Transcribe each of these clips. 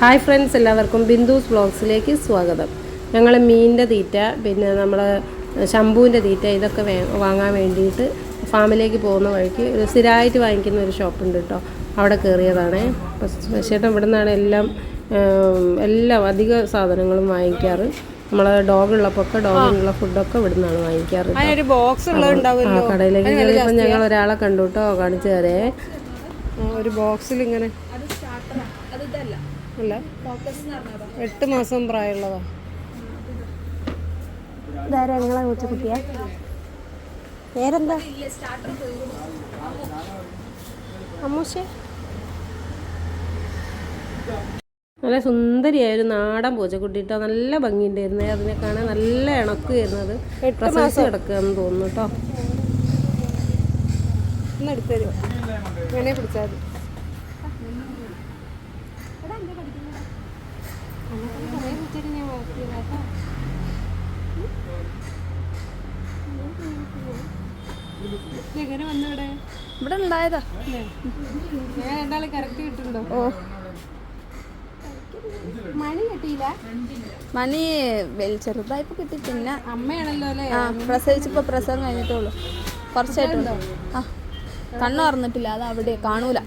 Hi friends എല്ലാവർക്കും ബിന്ദുസ് ബ്ലോഗ്സിലേക്ക് സ്വാഗതം. ഞങ്ങൾ മീനിന്റെ തീറ്റ പിന്നെ നമ്മൾ ശംഭുവിന്റെ തീറ്റ ഇതൊക്കെ വേ വാങ്ങാൻ വേണ്ടിയിട്ട് ഫാമിലേക്ക് പോകുന്ന വഴിക്ക് ഒരു സ്ഥിരമായിട്ട് വാങ്ങിക്കുന്ന ഒരു ഷോപ്പുണ്ട് കേട്ടോ. അവിടെ കയറിയതാണ്. ചേട്ടൻ ഇവിടെ നിന്നാണ് എല്ലാം എല്ലാം അധിക സാധനങ്ങളും വാങ്ങിക്കാറ്. നമ്മൾ ഡോഗ് ഉള്ളപ്പോൾ ഡോഗിനുള്ള ഫുഡൊക്കെ ഇവിടെ നിന്നാണ് വാങ്ങിക്കാറ് കടയിലേക്ക് കയറിയപ്പോൾ ഞങ്ങൾ ഒരാളെ കണ്ടു കേട്ടോ കാണിച്ചു തരേ. ഒരു ബോക്സിൽ ഇങ്ങനെ. അല്ല? എട്ട് മാസം പ്രായമുള്ളതാ. ഇതാരാ നിങ്ങളെ കൊച്ചുകുട്ടിയാ പേരെന്താ? അമ്മൂശേ. നല്ല സുന്ദരിയായിരുന്നു ഒരു നാടൻ പൂച്ചക്കുട്ടി കേട്ടോ നല്ല ഭംഗിയുണ്ടായിരുന്നു. അതിനെ കാണാൻ നല്ല ഇണക്കുമായിരുന്നു അത് പ്രസവിച്ച് കിടക്കുകയെന്ന് തോന്നുന്നു കേട്ടോ എടുത്തു തരുമോ? ഇങ്ങനെ എങ്ങനെ വന്നു ഇവിടെ? ഉണ്ടായതാ. ഞാൻ രണ്ടാളെ കറക്റ്റ് കിട്ടുന്നുണ്ടോ ഓ. മണി കിട്ടിയില്ല? മണി ചെറുതായിപ്പോ കിട്ടി പിന്നെ അമ്മയാണല്ലോ അല്ലേ? ആ പ്രസവിച്ചപ്പോ പ്രസവം കഴിഞ്ഞിട്ടുള്ളൂ കുറച്ചായിട്ടുണ്ടോ ആ കണ്ണു പറഞ്ഞിട്ടില്ല അത് അവിടെ കാണൂല.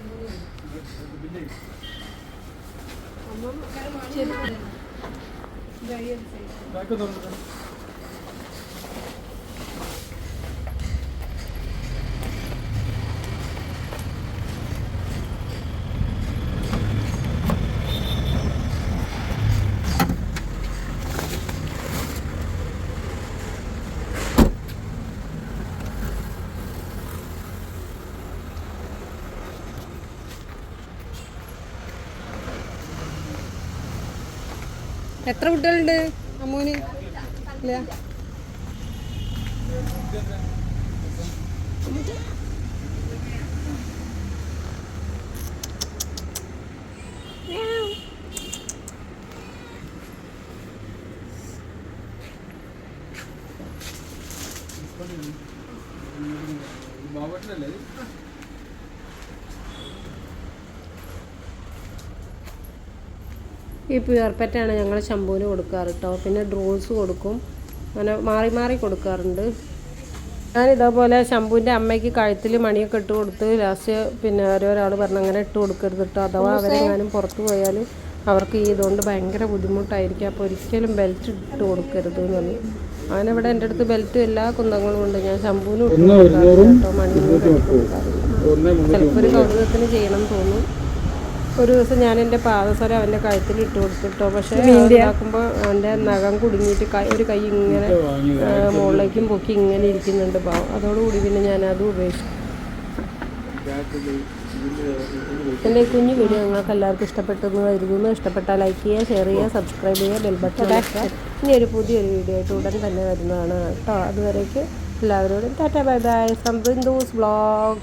దయచేసి എത്ര കുട്ടികളുണ്ട് അമ്മൂന്? ഇല്ല. ഈ പ്യുവർപ്പറ്റാണ് ഞങ്ങൾ ശംഭുവിന് കൊടുക്കാറ് കേട്ടോ പിന്നെ ഡ്രോസ് കൊടുക്കും. അങ്ങനെ മാറി മാറി കൊടുക്കാറുണ്ട്. ഞാൻ ഇതേപോലെ ശംഭുവിന്റെ അമ്മയ്ക്ക് കഴുത്തിൽ മണിയൊക്കെ ഇട്ട് കൊടുത്ത് ലാസ്റ്റ് പിന്നെ ഓരോരാൾ പറഞ്ഞു അങ്ങനെ ഇട്ട് കൊടുക്കരുത് കേട്ടോ അഥവാ അവരെങ്ങാനും പുറത്ത് പോയാൽ അവർക്ക് ഈ ഇതുകൊണ്ട് ഭയങ്കര ബുദ്ധിമുട്ടായിരിക്കും. അപ്പോൾ ഒരിക്കലും ബെൽറ്റ് ഇട്ട് കൊടുക്കരുത് എന്ന് പറഞ്ഞു. അങ്ങനെ ഇവിടെ എന്റെ അടുത്ത് ബെൽറ്റും എല്ലാ കുന്തങ്ങളും ഉണ്ട്. ഞാൻ ശംഭുവിനും ഇട്ട് കൊടുക്കാറുണ്ട് കേട്ടോ മണിയൊന്നും ചിലപ്പോൾ ഒരു കൗതുകത്തിന് ചെയ്യണം എന്ന് തോന്നും. ഒരു ദിവസം ഞാൻ എന്റെ പാദസരം അവന്റെ കഴുത്തിൽ ഇട്ട് കൊടുത്തിട്ടോ. പക്ഷേ ഉണ്ടാക്കുമ്പോൾ അവന്റെ നഖം കുടുങ്ങിയിട്ട് കൈ ഒരു കൈ ഇങ്ങനെ മുകളിലേക്കും പൊക്കി ഇങ്ങനെ ഇരിക്കുന്നുണ്ട് പാവം. അതോടുകൂടി പിന്നെ ഞാൻ അതും ഉപേക്ഷിച്ചു. എന്റെ കുഞ്ഞു വീഡിയോ നിങ്ങൾക്ക് എല്ലാവർക്കും ഇഷ്ടപ്പെട്ടെന്ന് കരുതുന്നു. ഇഷ്ടപ്പെട്ടാൽ ലൈക്ക് ചെയ്യുക ഷെയർ ചെയ്യുക സബ്സ്ക്രൈബ് ചെയ്യുക ബെൽ ബട്ടൺ അമർത്തുക. ഇനി ഒരു പുതിയൊരു വീഡിയോ ആയിട്ട് ഉടൻ തന്നെ വരുന്നതാണ് കേട്ടോ. അതുവരേക്ക് എല്ലാവരോടും tata bye bye. From Bindu's blog.